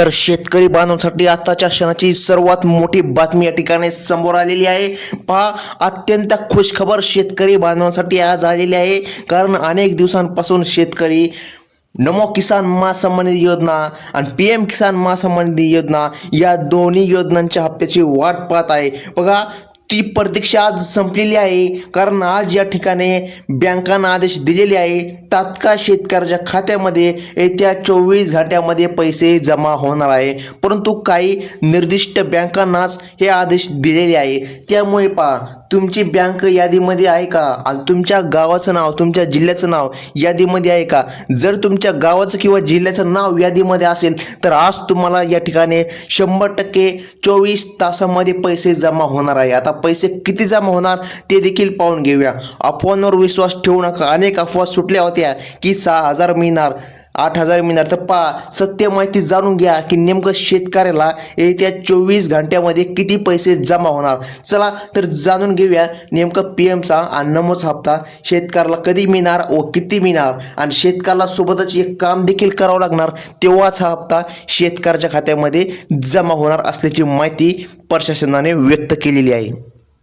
तर शेतकरी बांधवांसाठी आताच्या क्षणाची सर्वात मोठी बातमी या ठिकाणी समोर आलेली आहे. पहा अत्यंत खुशखबर शेतकरी बांधवांसाठी आज आलेली आहे. कारण अनेक दिवसांपासून शेतकरी नमो किसान महासन्मान निधी योजना आणि पी एम किसान महासन्मान निधी योजना या दोन्ही योजनांच्या हप्त्याची वाट पाहत आहे. बघा ती प्रतीक्षा आज संपलेली आहे. कारण आज या ठिकाणी बँकांना आदेश दिलेले आहे. तात्काळ शेतकऱ्याच्या खात्यामध्ये येत्या चोवीस घंट्यामध्ये पैसे जमा होणार आहे. परंतु काही निर्दिष्ट बँकांनाच हे आदेश दिलेले आहे. त्यामुळे पहा तुमची बँक यादीमध्ये आहे का? आणि तुमच्या गावाचं नाव तुमच्या जिल्ह्याचं नाव यादीमध्ये आहे का? जर तुमच्या गावाचं किंवा जिल्ह्याचं नाव यादीमध्ये असेल तर आज तुम्हाला या ठिकाणी शंभर टक्के चोवीस तासामध्ये पैसे जमा होणार आहे. आता पैसे किती जमा होणार ते देखील पाहून घेऊया. अफवांवर विश्वास ठेवू नका. अनेक अफवा सुटल्या होत्या की सहा हजार मिळणार आठ हजार मिळणार. तर पा सत्य माहिती जाणून घ्या की नेमकं शेतकऱ्याला येत्या चोवीस घंट्यामध्ये किती पैसे जमा होणार? चला तर जाणून घेऊया नेमकं पी एमचा आणि नमोचा हप्ता शेतकऱ्याला कधी मिळणार व किती मिळणार? आणि शेतकऱ्याला सोबतच एक काम देखील करावं लागणार तेव्हाच हा हप्ता शेतकऱ्याच्या खात्यामध्ये जमा होणार असल्याची माहिती प्रशासनाने व्यक्त केलेली आहे.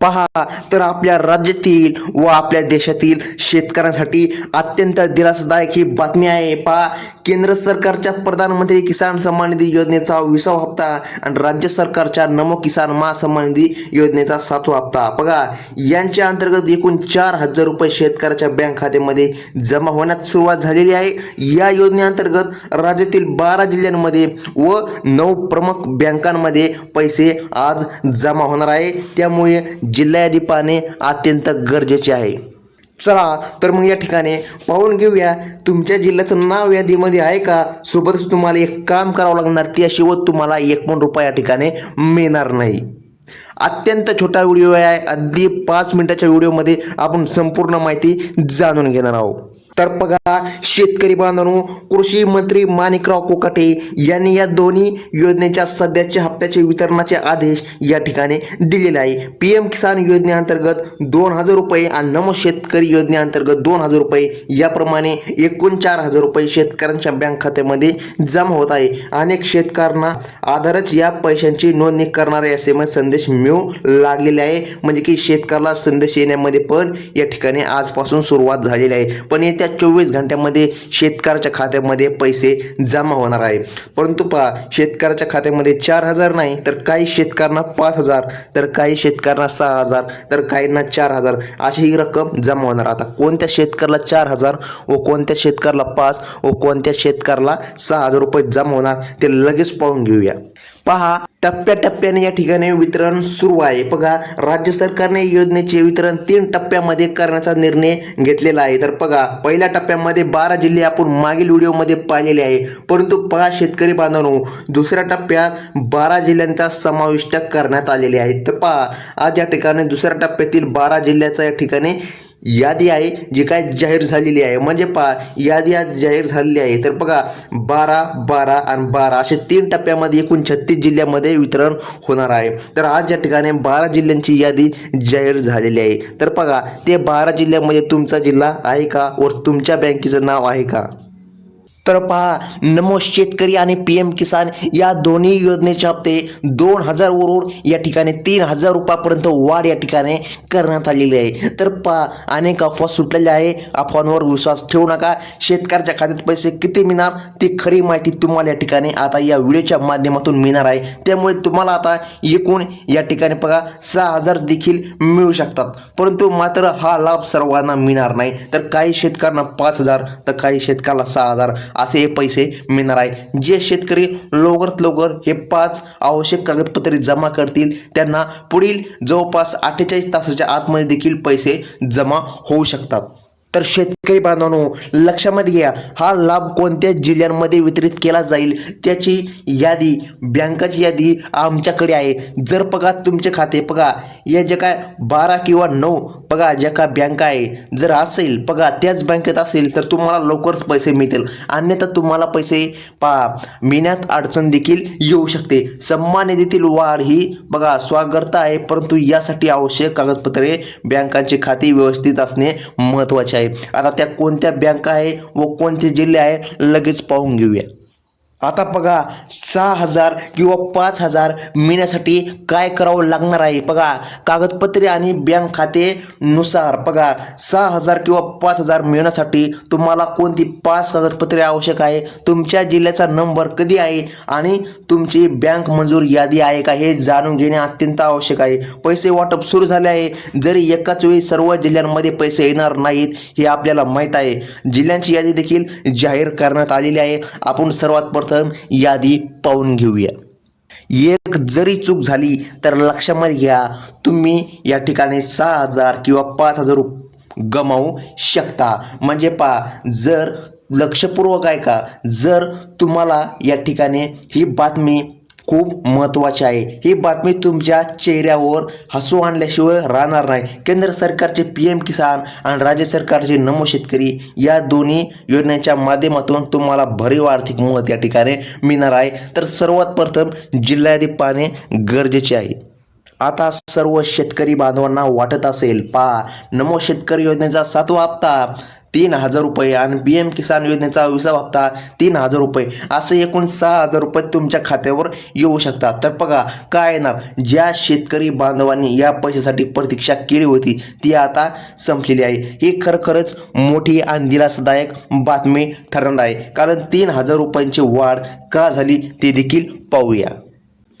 पहा तर आपल्या राज्यातील व आपल्या देशातील शेतकऱ्यांसाठी अत्यंत दिलासादायक ही बातमी आहे. पहा केंद्र सरकारच्या प्रधानमंत्री किसान सन्मान निधी योजनेचा विसावा हप्ता आणि राज्य सरकारच्या नमो किसान महासन्मान निधी योजनेचा सातवा हप्ता. बघा यांच्या अंतर्गत एकूण चार हजार रुपये शेतकऱ्याच्या बँक खात्यामध्ये जमा होण्यास सुरुवात झालेली आहे. या योजनेअंतर्गत राज्यातील बारा जिल्ह्यांमध्ये व नऊ प्रमुख बँकांमध्ये पैसे आज जमा होणार आहे. त्यामुळे जिल्हा यादी पाहणे अत्यंत गरजेचे आहे. चला तर मग या ठिकाणी पाहून घेऊया. तुमच्या जिल्ह्याचं नाव यादीमध्ये आहे का? सोबतच तुम्हाला एक काम करावं लागणार. त्याशिवाय तुम्हाला एक पण रुपया या ठिकाणी मिळणार नाही. अत्यंत छोटा व्हिडिओ आहे. अगदी पाच मिनिटाच्या व्हिडिओमध्ये आपण संपूर्ण माहिती जाणून घेणार आहोत. तर बघा शेतकरी बांधवांनो कृषी मंत्री माणिकराव कोकाटे यांनी या दोन्ही योजनेच्या सध्याच्या हप्त्याचे वितरणाचे आदेश या ठिकाणी दिलेले आहे. पी एम किसान योजनेअंतर्गत दोन हजार रुपये आणि नम शेतकरी योजनेअंतर्गत दोन हजार रुपये याप्रमाणे एकूण चार हजार रुपये शेतकऱ्यांच्या बँक खात्यामध्ये जमा होत आहे. अनेक शेतकऱ्यांना आधारच या पैशांची नोंदणी करणारे एस एम एस संदेश मिळू लागलेले आहे. म्हणजे की शेतकऱ्याला संदेश येण्यामध्ये पण या ठिकाणी आजपासून सुरुवात झालेली आहे. पण येत्या चोवीस घंट्यामध्ये शेतकऱ्याच्या खात्यामध्ये पैसे जमा होणार आहे परंतु पहा शेतकऱ्याच्या खात्यामध्ये चार हजार नाही तर काही शेतकऱ्यांना पाच हजार तर काही शेतकऱ्यांना सहा हजार तर काहींना चार हजार. अशी ही रक्कम जमा होणार. आता कोणत्या शेतकऱ्याला चार हजार व कोणत्या शेतकऱ्याला पाच व कोणत्या शेतकऱ्याला सहा हजार रुपये जमा होणार ते लगेच पाहून घेऊया. पहा टप्प्याटप्प्याने या ठिकाणी वितरण सुरू आहे. बघा राज्य सरकारने योजनेचे वितरण तीन टप्प्यामध्ये करण्याचा निर्णय घेतलेला आहे. तर बघा पहिल्या टप्प्यामध्ये बारा जिल्हे आपण मागील व्हिडिओमध्ये पाहिलेले आहे. परंतु पहा शेतकरी बांधवांनो दुसऱ्या टप्प्यात बारा जिल्ह्यांचा समाविष्ट करण्यात आलेले आहे. तर पहा आज या ठिकाणी दुसऱ्या टप्प्यातील बारा जिल्ह्याचा या ठिकाणी यादी आहे जी काय जाहीर झालेली आहे. म्हणजे पहा यादी आज जाहीर झालेली आहे. तर बघा बारा बारा आणि बारा असे तीन टप्प्यामध्ये एकूण छत्तीस जिल्ह्यामध्ये वितरण होणार आहे. तर आज या ठिकाणी बारा जिल्ह्यांची यादी जाहीर झालेली आहे. तर बघा ते बारा जिल्ह्यामध्ये तुमचा जिल्हा आहे का? व तुमच्या बँकेचं नाव आहे का? तर पहा नमो शेतकरी आणि पी एम किसान या दोन्ही योजनेचे हप्ते दोन हजार वरून या ठिकाणी तीन हजार रुपयापर्यंत वाढ या ठिकाणी करण्यात आलेली आहे. तर पहा अनेक अफवा सुटलेल्या आहे. अफवांवर विश्वास ठेवू नका. शेतकऱ्याच्या खात्यात पैसे किती मिळणार ती खरी माहिती तुम्हाला या ठिकाणी आता या व्हिडिओच्या माध्यमातून मिळणार आहे. त्यामुळे तुम्हाला आता एकूण या ठिकाणी बघा सहा हजार देखील मिळू शकतात. परंतु मात्र हा लाभ सर्वांना मिळणार नाही. तर काही शेतकऱ्यांना पाच हजार तर काही शेतकऱ्याला सहा हजार. असे हे पैसे मिळणार आहे. जे शेतकरी लवकरात लवकर हे पाच आवश्यक कागदपत्रे जमा करतील त्यांना पुढील जवळपास अठ्ठेचाळीस तासाच्या आतमध्ये देखील पैसे जमा होऊ शकतात. तर शेतकरी बांधवांनो लक्षामध्ये घ्या हा लाभ कोणत्या जिल्ह्यांमध्ये वितरित केला जाईल? त्याची यादी बँकाची यादी आमच्याकडे आहे. जर बघा तुमचे खाते बघा या जे काय बारा किंवा नऊ बघा ज्या काय बँका आहे जर असेल बघा त्याच बँकेत असेल तर तुम्हाला लवकरच पैसे मिळतील. अन्यथा तुम्हाला पैसे पा मिळण्यात अडचण देखील येऊ शकते. सन्मान निधीतील वाढ ही बघा स्वागत आहे परंतु यासाठी आवश्यक कागदपत्रे बँकांचे खाते व्यवस्थित असणे महत्त्वाचे आहे. आता त्या कोणत्या बँका आहे व कोणते जिल्हे आहे लगेच पाहून घेऊया. आता बघा सहा हजार किंवा पाच हजार मिळण्यासाठी काय करावं लागणार आहे? बघा कागदपत्रे आणि बँक खाते नुसार बघा सहा हजार किंवा पाच हजार मिळण्यासाठी तुम्हाला कोणती पाच कागदपत्रे आवश्यक आहे? तुमच्या जिल्ह्याचा नंबर कधी आहे? आणि तुमची बँक मंजूर यादी आहे का? हे जाणून घेणे अत्यंत आवश्यक आहे. पैसे वाटप सुरू झाले आहे. जरी एकाच वेळी सर्व जिल्ह्यांमध्ये पैसे येणार नाहीत हे आपल्याला माहीत आहे. जिल्ह्यांची यादी देखील जाहीर करण्यात आलेली आहे. आपण सर्वात प्रथम यादी पाहून घेऊया. एक जरी चूक झाली तर लक्षामध्ये घ्या तुम्ही या ठिकाणी सहा हजार किंवा पाच हजार रुप- गमावू शकता. म्हणजे पहा जर लक्षपूर्वक आहे का जर तुम्हाला या ठिकाणी ही बातमी खूप महत्त्वाचे आहे. ही बातमी तुमच्या चेहऱ्यावर हसू आणल्याशिवाय राहणार नाही. केंद्र सरकारचे पी एम किसान आणि राज्य सरकारचे नमो शेतकरी या दोन्ही योजनेच्या माध्यमातून तुम्हाला भरीव आर्थिक मदत या ठिकाणी मिळणार आहे. तर सर्वात प्रथम जिल्ह्यादी पाहणे गरजेचे आहे. आता सर्व शेतकरी बांधवांना वाटत असेल पा नमो शेतकरी योजनेचा सातवा हप्ता तीन हजार रुपये आणि पी एम किसान योजनेचा विसावा हप्ता तीन हजार रुपये. असे एकूण सहा हजार रुपये तुमच्या खात्यावर येऊ शकतात. तर बघा काय येणार? ज्या शेतकरी बांधवांनी या पैशासाठी प्रतीक्षा केली होती ती आता संपलेली आहे. ही खरखरच मोठी आणि दिलासादायक बातमी ठरणार आहे. कारण तीन हजार रुपयांची वाढ का झाली ते देखील पाहूया.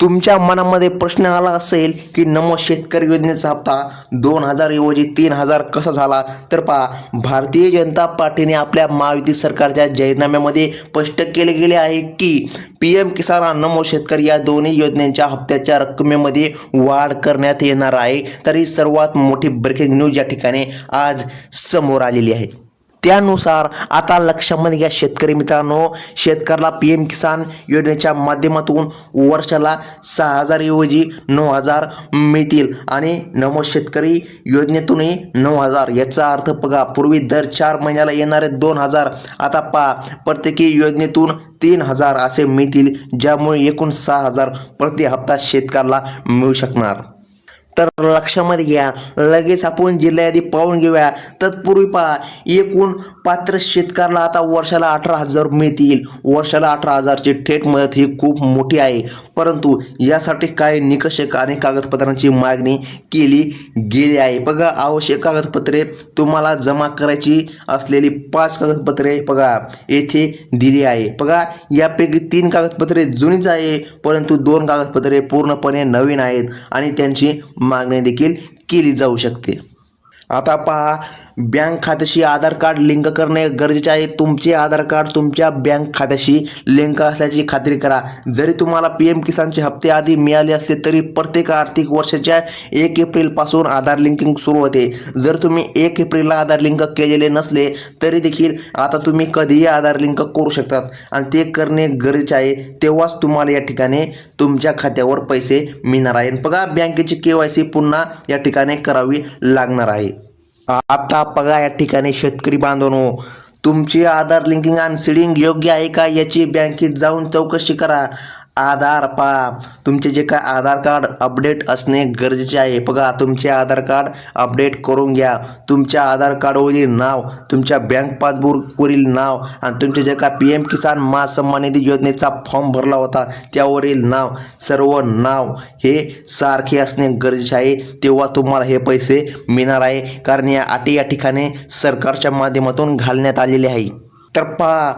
तुमच्या मनामध्ये प्रश्न आला असेल की नमो शेतकरी योजनेचा हप्ता दोन हजार ऐवजी तीन हजार कसा झाला? तर पहा भारतीय जनता पार्टीने आपल्या महायुती सरकारच्या जाहीरनाम्यामध्ये स्पष्ट केले गेले आहे की पी एम किसान आणि नमो शेतकरी या दोन्ही योजनेच्या हप्त्याच्या रकमेमध्ये वाढ करण्यात येणार आहे. तर ही सर्वात मोठी ब्रेकिंग न्यूज या ठिकाणी आज समोर आलेली आहे. त्यानुसार आता लक्षामध्ये घ्या शेतकरी मित्रांनो. शेतकऱ्याला पी एम किसान योजनेच्या माध्यमातून वर्षाला सहा हजार ऐवजी नऊ हजार मिळतील. आणि नमो शेतकरी योजनेतूनही नऊ हजार. याचा अर्थ बघा पूर्वी दर चार महिन्याला येणारे दोन हजार. आता पा प्रत्येकी योजनेतून तीन हजार असे मिळतील ज्यामुळे एकूण सहा हजार प्रति हप्ता शेतकऱ्याला मिळू शकणार. तर लक्षामध्ये घ्या. लगेच आपण जिल्ह्याआधी पाहून घेऊया. तत्पूर्वी पहा एकूण पात्र शेतकऱ्याला आता वर्षाला अठरा हजार मिळतील. वर्षाला अठरा हजारची थेट मदत ही खूप मोठी आहे. परंतु यासाठी काही निकष आणि कागदपत्रांची मागणी केली गेली आहे. बघा आवश्यक कागदपत्रे तुम्हाला जमा करायची असलेली पाच कागदपत्रे बघा येथे दिली आहे. बघा यापैकी तीन कागदपत्रे जुनीच आहे परंतु दोन कागदपत्रे पूर्णपणे नवीन आहेत आणि त्यांची मागणी देखील केली जाऊ शकते. आता पहा बँक खात्याशी आधार कार्ड लिंक करणे गरजेचे आहे. तुमचे आधार कार्ड तुमच्या बँक खात्याशी लिंक असल्याची खात्री करा. जरी तुम्हाला पी एम किसानचे हप्ते आधी मिळाले असले तरी प्रत्येक आर्थिक वर्षाच्या एक एप्रिलपासून आधार लिंकिंग सुरू होते. जर तुम्ही एक एप्रिलला आधार लिंक केलेले नसले तरी देखील आता तुम्ही कधीही आधार लिंक करू शकतात. आणि ते करणे गरजेचे आहे. तेव्हाच तुम्हाला या ठिकाणी तुमच्या खात्यावर पैसे मिळणार आहे. बघा बँकेची के वाय सी पुन्हा या ठिकाणी करावी लागणार आहे. आता बघा या ठिकाणी शेतकरी बांधवनो तुमची आधार लिंकिंग आणि सीडिंग योग्य आहे का याची बँकेत जाऊन चौकशी करा. आधार पहा तुमचे जे काय आधार कार्ड अपडेट असणे गरजेचे आहे. बघा तुमचे आधार कार्ड अपडेट करून घ्या. तुमच्या आधार कार्डवरील नाव तुमच्या बँक पासबुकवरील नाव आणि तुमचे जे काय पी एम किसान महासन्मान निधी योजनेचा फॉर्म भरला होता त्यावरील नाव सर्व नाव हे सारखे असणे गरजेचे आहे. तेव्हा तुम्हाला हे पैसे मिळणार आहे. कारण या अटी या ठिकाणी सरकारच्या माध्यमातून घालण्यात आलेले आहे. तर पहा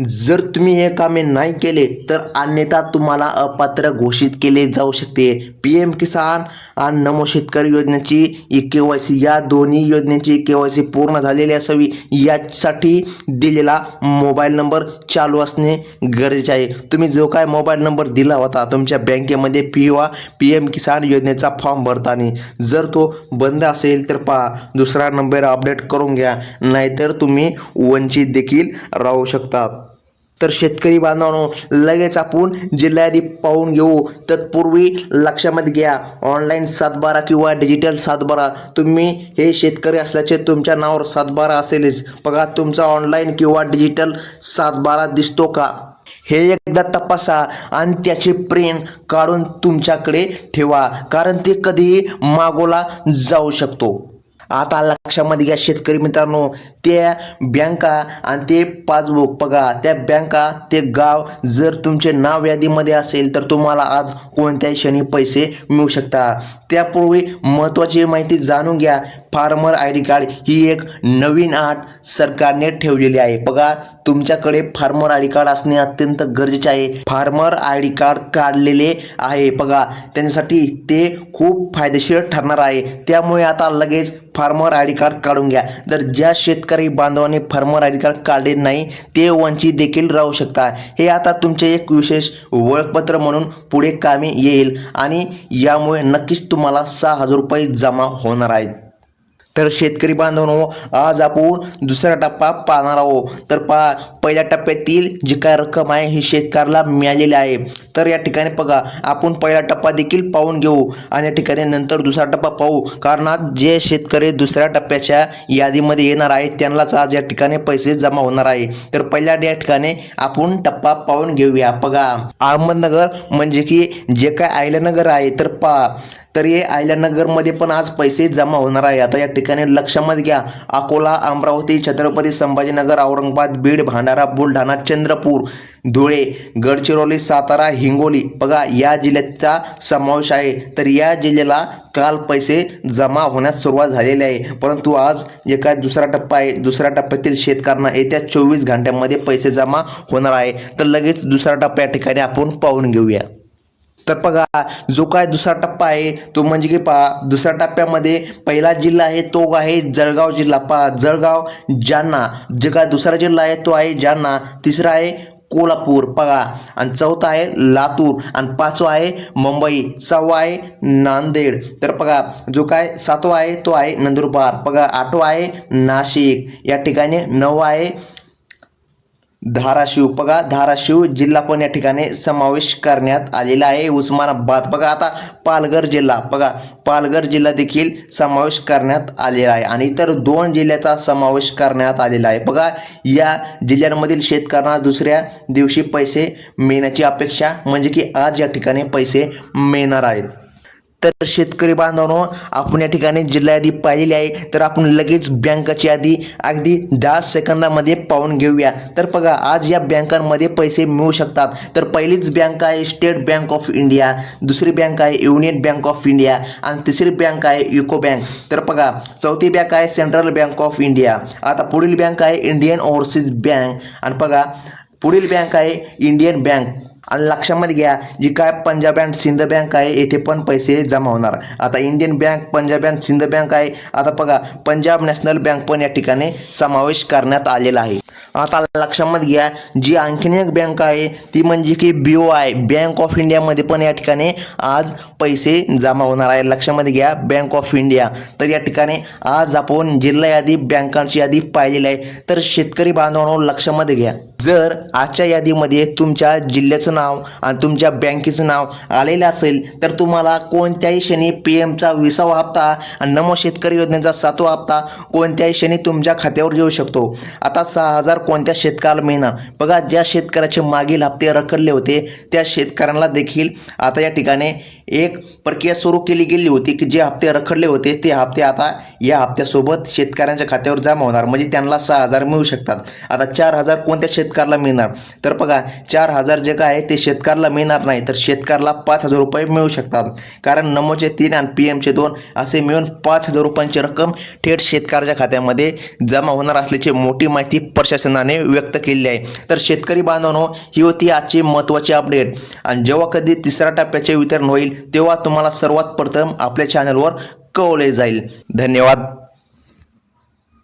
जर तुम्ही हे कामे नाही केले तर अन्यथा तुम्हाला अपात्र घोषित केले जाऊ शकते. पी एम किसान आणि नमो शेतकरी योजनेची के वाय सी या दोन्ही योजनेची के वाय सी पूर्ण झालेली असावी यासाठी दिलेला मोबाईल नंबर चालू असणे गरजेचे आहे. तुम्ही जो काय मोबाईल नंबर दिला होता तुमच्या बँकेमध्ये पी वा पी एम किसान योजनेचा फॉर्म भरताना जर तो बंद असेल तर पहा दुसरा नंबर अपडेट करून घ्या नाहीतर तुम्ही वंचित देखील राहू शकतात तर शेतकरी बांधवांनो लगेच आपण जिल्ह्याआधी पाहून घेऊ. तत्पूर्वी लक्षामध्ये घ्या ऑनलाईन सातबारा किंवा डिजिटल सातबारा तुम्ही हे शेतकरी असल्याचे तुमच्या नावावर सातबारा असेलच. बघा तुमचा ऑनलाईन किंवा डिजिटल सातबारा दिसतो का? हे एकदा तपासा आणि त्याचे प्रिंट काढून तुमच्याकडे ठेवा कारण ते कधीही मागोला जाऊ शकतो. आता लक्षामध्ये घ्या शेतकरी मित्रांनो त्या बँका आणि ते पासबुक बघा त्या बँका ते गाव जर तुमचे नाव यादीमध्ये असेल तर तुम्हाला आज कोणत्याही क्षणी पैसे मिळू शकता त्यापूर्वी महत्त्वाची माहिती जाणून घ्या. फार्मर आय डी कार्ड ही एक नवीन आठ सरकारने ठेवलेली आहे. बघा तुमच्याकडे फार्मर आय डी कार्ड असणे अत्यंत गरजेचे आहे. फार्मर आय डी कार्ड काढलेले आहे. बघा त्यांच्यासाठी ते खूप फायदेशीर ठरणार आहे. त्यामुळे आता लगेच फार्मर आय डी कार्ड काढून घ्या. जर ज्या शेतकरी बांधवाने फार्मर आय डी कार्ड काढले नाही ते वंचित देखील राहू शकता. हे आता तुमचे एक विशेष ओळखपत्र म्हणून पुढे कामी येईल. आणि यामुळे नक्कीच तुम्हाला सहा हजार रुपये जमा होणार आहेत. तर शेतकरी बांधवांनो आज आपण दुसरा टप्पा पाहणार आहोत. तर पा पहिल्या टप्प्यातील जी काय रक्कम आहे ही शेतकऱ्याला मिळालेली आहे. तर या ठिकाणी बघा आपण पहिला टप्पा देखील पाहून घेऊ आणि या ठिकाणी नंतर दुसरा टप्पा पाहू. कारण आज जे शेतकरी दुसऱ्या टप्प्याच्या यादीमध्ये येणार आहेत त्यांनाच आज या ठिकाणी पैसे जमा होणार आहे. तर पहिल्या या ठिकाणी आपण टप्पा पाहून घेऊया. बघा अहमदनगर म्हणजे की जे काय आयल्यानगर आहे तर पा तर हे आयल्यानगरमध्ये पण आज पैसे जमा होणार आहे. आता या ठिकाणी लक्षामध्ये घ्या अकोला अमरावती छत्रपती संभाजीनगर औरंगाबाद बीड भांडारा बुलढाणा चंद्रपूर धुळे गडचिरोली सातारा हिंगोली. बघा या जिल्ह्याचा समावेश आहे. तर या जिल्ह्याला काल पैसे जमा होण्यास सुरुवात झालेली आहे. परंतु आज जे काय दुसरा टप्पा आहे दुसऱ्या टप्प्यातील शेतकऱ्यांना येत्या चोवीस घंट्यामध्ये पैसे जमा होणार आहे. तर लगेच दुसरा टप्पा या ठिकाणी आपण पाहून घेऊया. तर बघा जो काय दुसरा टप्पा आहे तो म्हणजे की पहा दुसऱ्या टप्प्यामध्ये पहिला जिल्हा आहे तो आहे जळगाव जिल्हा. पहा जळगाव जालना. जे काय दुसरा जिल्हा आहे तो आहे जालना. तिसरा आहे कोल्हापूर. बघा आणि चौथा आहे लातूर. आणि पाचवा आहे मुंबई. सहावा आहे नांदेड. तर बघा जो काय सातवा आहे तो आहे नंदुरबार. बघा आठवा आहे नाशिक. या ठिकाणी नववा आहे धाराशिव. बघा धाराशिव जिल्हा पण या ठिकाणी समावेश करण्यात आलेला आहे. उस्मानाबाद बघा आता पालघर जिल्हा. बघा पालघर जिल्हा देखील समावेश करण्यात आलेला आहे. आणि इतर दोन जिल्ह्याचा समावेश करण्यात आलेला आहे. बघा या जिल्ह्यांमधील शेतकऱ्यांना दुसऱ्या दिवशी पैसे मिळण्याची अपेक्षा म्हणजे की आज या ठिकाणी पैसे मिळणार आहेत. तर शेतकरी बांधवांनो आपण या ठिकाणी जिल्हा यादी पाहिलेली आहे. तर आपण लगेच बँकाची यादी अगदी दहा सेकंदामध्ये पाहून घेऊया. तर बघा आज या बँकांमध्ये पैसे मिळू शकतात. तर पहिलीच बँक आहे स्टेट बँक ऑफ इंडिया. दुसरी बँक आहे युनियन बँक ऑफ इंडिया. आणि तिसरी बँक आहे युको बँक. तर बघा चौथी बँक आहे सेंट्रल बँक ऑफ इंडिया. आता पुढील बँक आहे इंडियन ओव्हरसीज बँक. आणि बघा पुढील बँक आहे इंडियन बँक. आणि लक्षामध्ये घ्या जी काय पंजाब अँड सिंध बँक आहे येथे पण पैसे जमा होणार. आता Indian Bank Punjab and Sind Bank आहे. आता बघा पंजाब नॅशनल बँक पण या ठिकाणी समावेश करण्यात आलेला आहे. आता लक्षामध्ये घ्या जी आणखीन एक बँक आहे ती म्हणजे की B O I Bank of इंडियामध्ये पण या ठिकाणी आज पैसे जमा होणार आहे लक्षामध्ये घ्या बँक ऑफ इंडिया तर या ठिकाणी आज आपण जिल्हा यादी बँकांची यादी पाहिलेली आहे. तर शेतकरी बांधवांनो लक्षामध्ये घ्या. जर आजच्या यादीमध्ये तुमच्या जिल्ह्याचं नाव आणि तुमच्या बँकेचं नाव आलेलं असेल तर तुम्हाला कोणत्याही क्षणी पी एमचा विसावा हप्ता आणि नमो शेतकरी योजनेचा सातवा हप्ता कोणत्याही क्षणी तुमच्या खात्यावर येऊ शकतो. आता सहा हजार कोणत्या शेतकऱ्याला मिळणार? बघा ज्या शेतकऱ्याचे मागील हप्ते रखडले होते त्या शेतकऱ्यांना देखील आता या ठिकाणी एक प्रक्रिया सुरू केली गेली होती की जे हप्ते रखडले होते ते हप्ते आता या हप्त्यासोबत शेतकऱ्यांच्या खात्यावर जमा होणार. म्हणजे त्यांना सहा हजार मिळू शकतात. आता चार हजार कोणत्या शेतकऱ्याला मिळणार? तर बघा चार हजार जे काय आहे ते शेतकऱ्याला मिळणार नाही तर शेतकऱ्याला पाच हजार रुपये मिळू शकतात. कारण नमोचे तीन आणि पी एमचे दोन असे मिळून पाच हजार रुपयांची रक्कम थेट शेतकऱ्याच्या खात्यामध्ये जमा होणार असल्याची मोठी माहिती प्रशासनाने व्यक्त केली आहे. तर शेतकरी बांधवांनो ही होती आजची महत्त्वाची अपडेट आणि जेव्हा कधी तिसऱ्या टप्प्याचे वितरण होईल तेव्हा तुम्हाला सर्वात प्रथम आपल्या चॅनलवर कळवले जाईल. धन्यवाद.